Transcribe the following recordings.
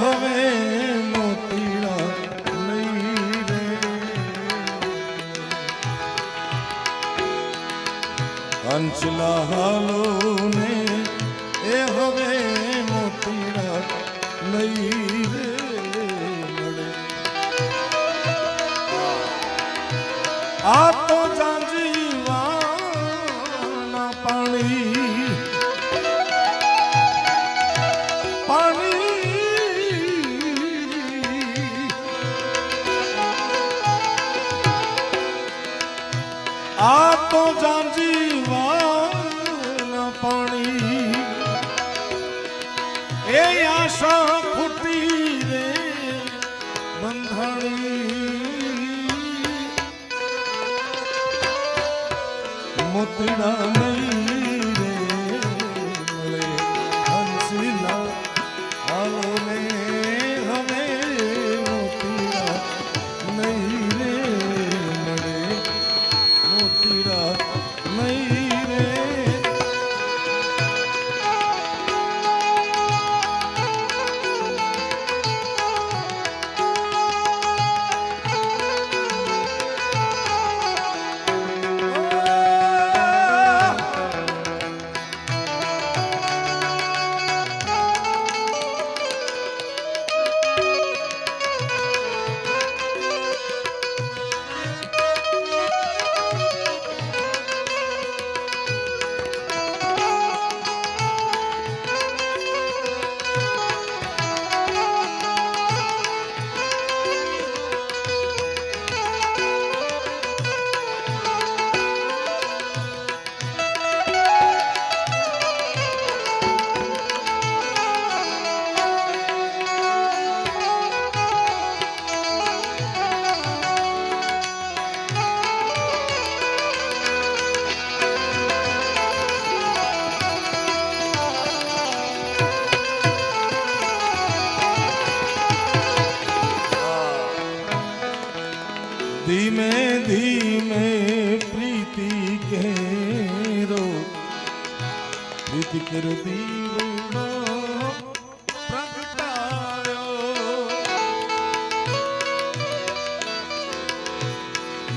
હવે મોતીડા નહીં રે. અંચલા એ આશા ફૂટી રે બંધાણી મોતીડા નહીં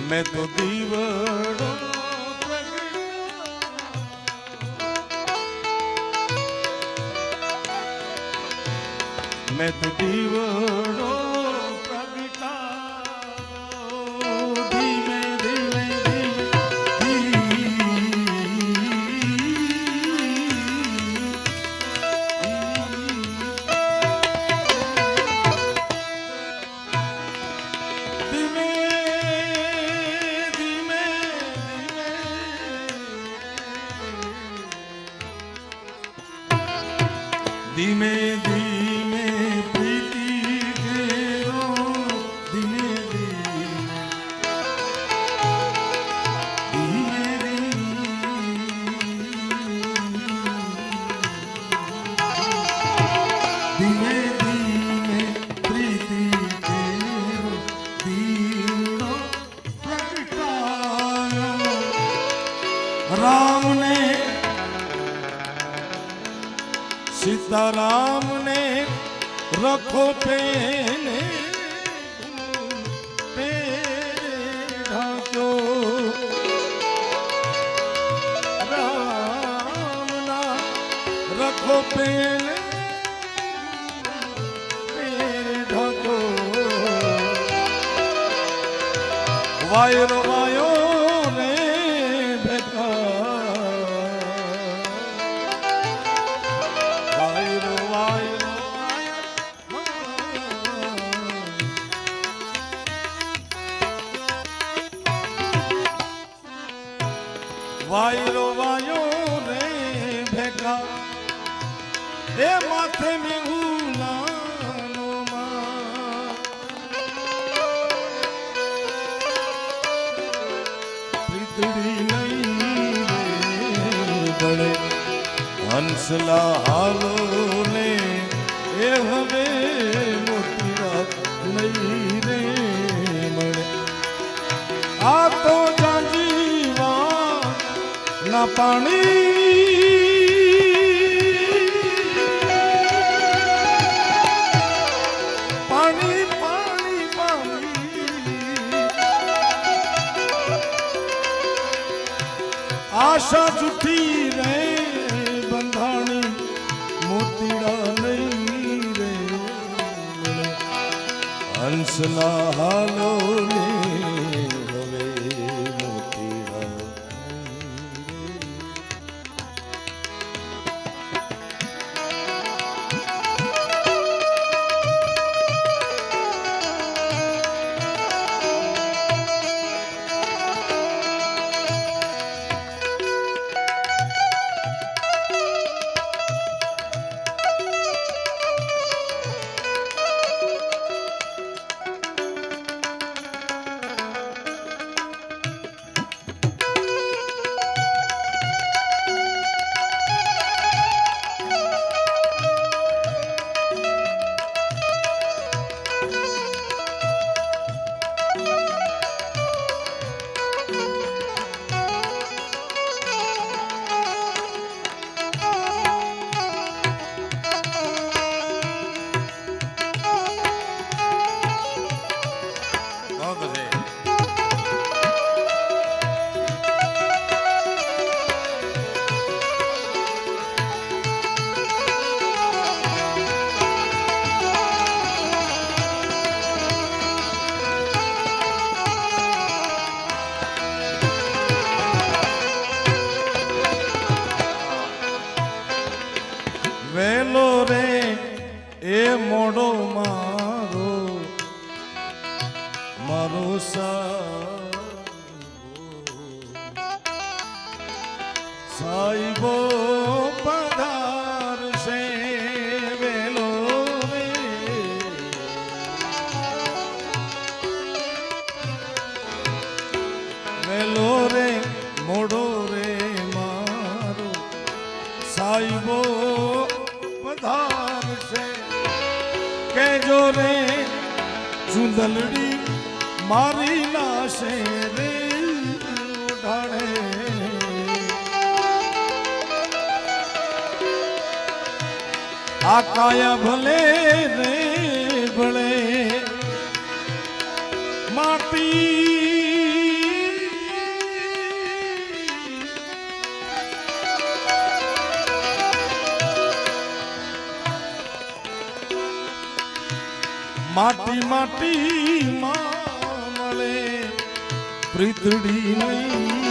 મેં તો દીવડો મેં તો દીવડો dime, dime. સીતારામને રખો પેને ઢાંક્યો. રામના રખો પેને ઢાંકો વાયરો વાયરો વાયો રે ભેગા. એ માથે મેં ઉલાનો માં પ્રીતડી નહીં ગળે. હંસલા હાલો ને એ હવે મોટી વાત નહીં રે મળે. આ તો ના પાણી. પાણી પાણી પાણી. આશા જુઠી રે બંધાણી મોતીડા નહીં રે. હંસના હાલો સાઈબો પધાર છે કેજો રે ચુંદલડી મારી નાશે રે, ઉઢાણે. આ ભલે રે ભલે, માટી માટી માટી માં પ્રીતડી નહીં.